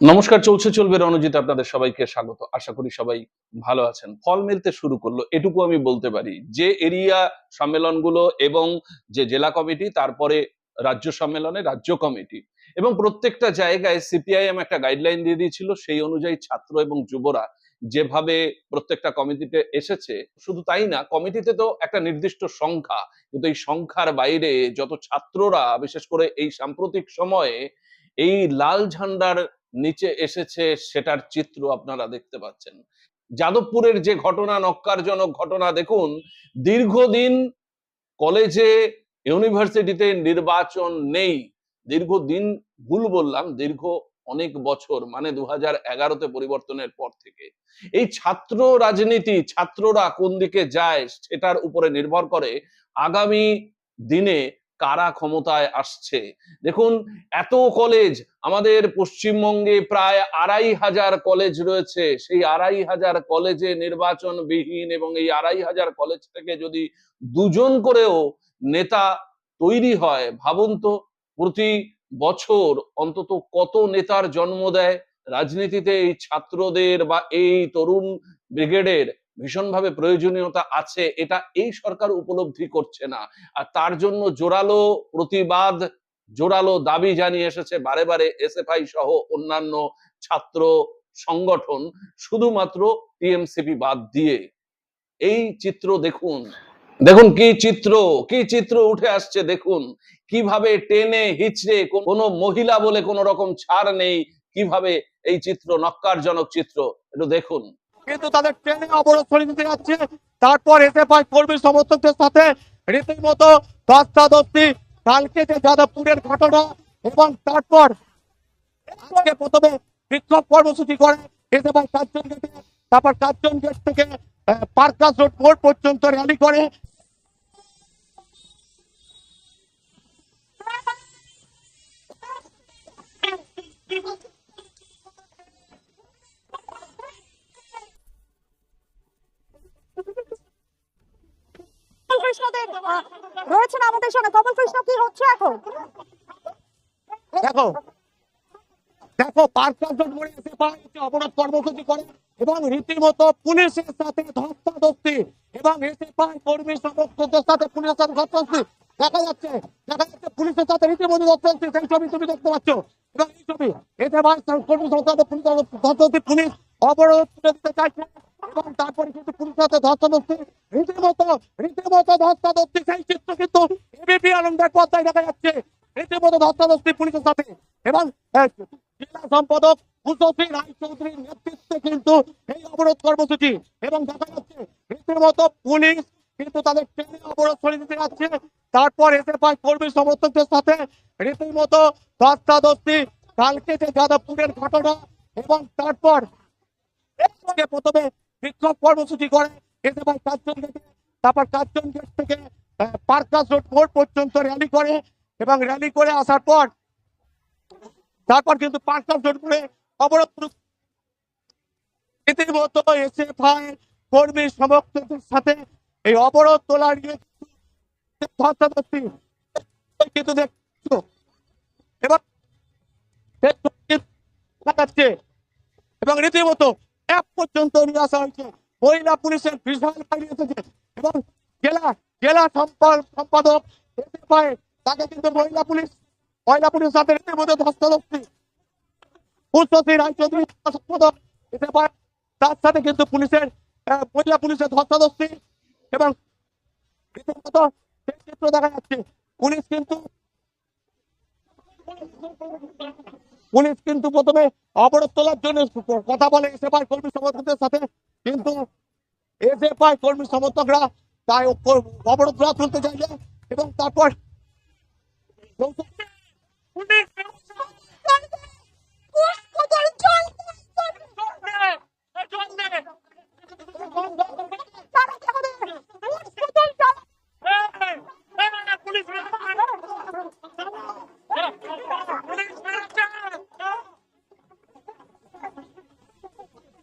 নমস্কার, চলছে, চলবে রণজিৎ, আপনাদের সবাইকে স্বাগত। আশা করি সবাই ভালো আছেন। ফল মিলতে শুরু করল, এটুকু আমি বলতে পারি। যে এরিয়া সম্মেলনগুলো এবং যে জেলা কমিটি, তারপরে রাজ্য সম্মেলনে রাজ্য কমিটি এবং প্রত্যেকটা জায়গায় সিপিআইএম একটা গাইডলাইন দিয়ে দিয়েছিল, সেই অনুযায়ী ছাত্র এবং যুবরা যেভাবে প্রত্যেকটা কমিটিতে এসেছে, শুধু তাই না, কমিটিতে তো একটা নির্দিষ্ট সংখ্যা, কিন্তু এই সংখ্যার বাইরে যত ছাত্ররা, বিশেষ করে এই সাম্প্রতিক সময়ে, এই লাল ঝান্ডার নিচে এসেছে সেটার চিত্র আপনারা দেখতে পাচ্ছেন। যাদবপুরের যে ঘটনা নক্কারজনক ঘটনা, দেখুন, দীর্ঘদিন কলেজে, ইউনিভার্সিটিতে নির্বাচন নেই। দীর্ঘদিন ভুল বললাম, দীর্ঘ অনেক বছর মানে দু হাজার এগারোতে পরিবর্তনের পর থেকে। এই ছাত্র রাজনীতি, ছাত্ররা কোন দিকে যায়, সেটার উপরে নির্ভর করে আগামী দিনে কারা ক্ষমতায় আসছে? দেখুন, এত কলেজ আমাদের পশ্চিমবঙ্গে প্রায় আড়াই হাজার কলেজ রয়েছে। সেই আড়াই হাজার কলেজে নির্বাচন বিহীন এবং এই আড়াই হাজার কলেজ থেকে যদি দুজন করেও নেতা তৈরি হয়, ভাবুন তো, প্রতি বছর অন্তত কত নেতার জন্ম দেয়? রাজনীতিতে এই ছাত্রদের বা এই তরুণ ব্রিগেডের ভীষণভাবে প্রয়োজনীয়তা আছে, এটা এই সরকার উপলব্ধি করছে না। আর তার জন্য জোরালো প্রতিবাদ, জোরালো দাবি জানিয়ে এসেছে বারে বারে এসএফআই সহ অন্যান্য ছাত্র সংগঠন, শুধুমাত্র টিএমসিপি বাদ দিয়ে। এই চিত্র দেখুন। দেখুন কি চিত্র কি চিত্র উঠে আসছে দেখুন। কীভাবে টেনে হিচড়ে কোনো মহিলা বলে কোনো রকম ছাড় নেই। কীভাবে এই চিত্র নক্কারজনক চিত্র, একটু দেখুন। কিন্তু তাদের ট্রেনে অবরোধ করে দিতে যাচ্ছে। তারপর এসে পায় কর্মী সমর্থকদের সাথে রীতিমতো ধস্তাধস্তি কালকে যে যাদবপুরের ঘটনা এবং তারপর প্রথমে বিক্ষোভ কর্মসূচি করে এসে পায় চারজন গেটে, তারপর চারজন গেট থেকে পার্কাস রোড মোড় পর্যন্ত র্যালি করে। রয়েছেন আমাদের সঙ্গে? কমল কৃষ্ণ, কি হচ্ছে এখন? দেখো দেখো রোড মোড়ে এসে পায় একটি অবরোধ কর্মসূচি করে এবং রীতিমতো পুলিশের সাথে ধস্তাধস্তি এবং এসে পায় কর্মী সমর্থকদের সাথে পুলিশের সাথে ধস্তাধস্তি। দেখা যাচ্ছে দেখা যাচ্ছে পুলিশের সাথে রীতিমতো ধস্তাধস্তি, সেই ছবি তুমি দেখতে পাচ্ছ। এবং এই ছবি এসে পায় কর্মী সংস্থাতে পুলিশ ধস্তাধস্তি, পুলিশ অবরোধ তুলে দিতে চাইছে এবং তারপরে কিন্তু পুলিশের সাথে ধস্তাধস্তি রীতিমতো রীতিমতো ধস্তাধস্তি সেই চিত্র কিন্তু এবিপি আনন্দের পর্দায় দেখা যাচ্ছে। রীতিমতো ধস্তাধস্তি পুলিশের সাথে এবং জেলা সম্পাদক কুশী রায় চৌধুরীর নেতৃত্বে কিন্তু এই অবরোধ কর্মসূচি। এবং দেখা যাচ্ছে রীতিমতো পুলিশ কিন্তু তাদের ট্রেনে অবরোধ সরিয়ে দিতে যাচ্ছে। তারপর এসে পায় কর্মী সমর্থকদের সাথে রীতিমতো ধস্তাধস্তি কালকে যে যাদবপুরের ঘটনা এবং তারপর প্রথমে বিক্ষোভ কর্মসূচি করে গেটে তারপর গেট থেকে পার্কাস রোড মোড় পর্যন্ত র্যালি করে এবং র্যালি করে আসার পর তারপর কিন্তু পার্কাস রোড মোড়ে অবরোধ রীতিমতো কর্মী সমর্থকদের সাথে এই অবরোধ তোলা নিয়ে কিন্তু এবং রীতিমতো এক পর্যন্ত নিয়ে আসা হয়েছে। মহিলা পুলিশের বিশাল বাহিনী এসেছে। এবং জেলা জেলা সম্পাদক এসে পায়। তাকে কিন্তু মহিলা পুলিশ, মহিলা পুলিশের সাথে রীতিমতো ধস্তাধস্তি। পুষ্পশ্রী রায়চৌধুরী সম্পাদক এসে পায়। তার সাথে কিন্তু পুলিশের মহিলা পুলিশের ধস্তাধস্তি এবং চিত্র দেখা যাচ্ছে। পুলিশ কিন্তু পুলিশ কিন্তু প্রথমে অবরোধ তোলার জন্য কথা বলে এসে পায় কর্মী সমর্থকদের সাথে। কিন্তু এসে পায় কর্মী সমর্থকরা তাই অবরোধ না তুলতে চাইলে এবং তারপর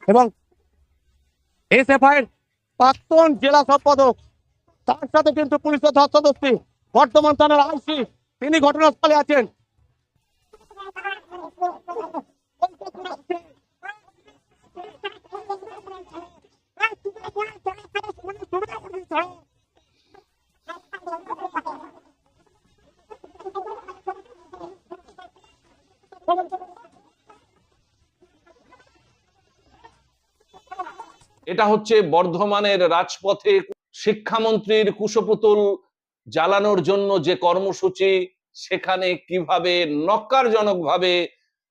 এবং এসএফআই এর প্রাক্তন জেলা সম্পাদক তার সাথে কিন্তু পুলিশের ধস্তাধস্তি বর্তমান থানার আইসি তিনি ঘটনাস্থলে আছেন Come on, come on. এটা হচ্ছে বর্ধমানের রাজপথে শিক্ষামন্ত্রীর কুশপুতুল জ্বালানোর জন্য যে কর্মসূচি, সেখানে কীভাবে নক্কারজনকভাবে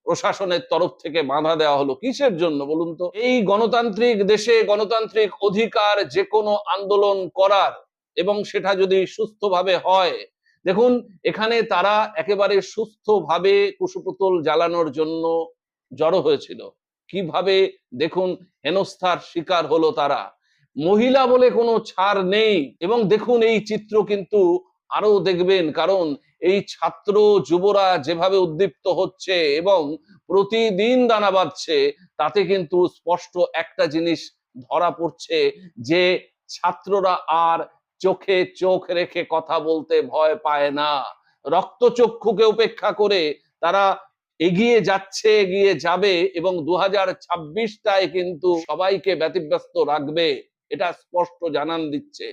প্রশাসনের তরফ থেকে বাধা দেওয়া হলো, কিসের জন্য বলুন তো? এই গণতান্ত্রিক দেশে গণতান্ত্রিক অধিকার যে কোনো আন্দোলন করার এবং সেটা যদি সুস্থভাবে হয়, দেখুন, এখানে তারা একেবারে সুস্থভাবে কুশপুতুল জ্বালানোর জন্য জড়ো হয়েছিল। কীভাবে দেখুন হেনস্থার শিকার হলো তারা। মহিলা বলে কোনো ছাড় নেই। এবং দেখুন এই চিত্র কিন্তু আরও দেখবেন, কারণ এই ছাত্র যুবরা যেভাবে উদ্দীপ্ত হচ্ছে এবং প্রতিদিন দানা বাঁধছে, তাতে কিন্তু স্পষ্ট একটা জিনিস ধরা পড়ছে যে ছাত্ররা আর চোখে চোখ রেখে কথা বলতে ভয় পায় না। রক্তচক্ষুকে উপেক্ষা করে তারা এগিয়ে যাচ্ছে, এগিয়ে যাবে এবং দু হাজার ছাব্বিশটায় কিন্তু সবাইকে ব্যতিব্যস্ত রাখবে, এটা স্পষ্ট জানান দিচ্ছে।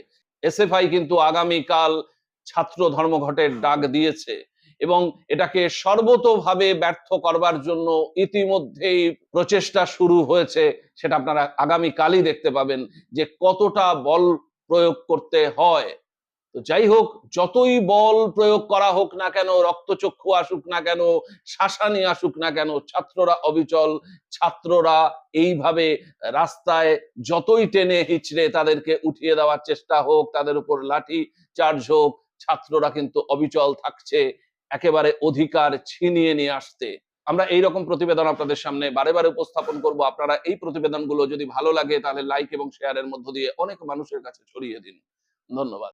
এসএফআই কিন্তু আগামীকাল ছাত্র ধর্মঘটের ডাক দিয়েছে এবং এটাকে সর্বতোভাবে ব্যর্থ করবার জন্য ইতিমধ্যেই প্রচেষ্টা শুরু হয়েছে, সেটা আপনারা আগামীকালই দেখতে পাবেন যে কতটা বল প্রয়োগ করতে হয়। তো যাই হোক যতই বল প্রয়োগ করা হোক না কেন, রক্তচক্ষু আসুক না কেন শাসানি আসুক না কেন, ছাত্ররা অবিচল, ছাত্ররা এইভাবে রাস্তায় যতই টেনে হিচড়ে তাদেরকে উঠিয়ে দেওয়ার চেষ্টা হোক, তাদের উপর লাঠি চার্জ হোক, ছাত্ররা কিন্তু অবিচল থাকছে, একেবারে অধিকার ছিনিয়ে নিয়ে আসতে। আমরা এই রকম প্রতিবেদন আপনাদের সামনে বারে বারে উপস্থাপন করব। আপনারা এই প্রতিবেদনগুলো যদি ভালো লাগে, তাহলে লাইক এবং শেয়ারের মধ্য দিয়ে অনেক মানুষের কাছে ছড়িয়ে দিন। ধন্যবাদ।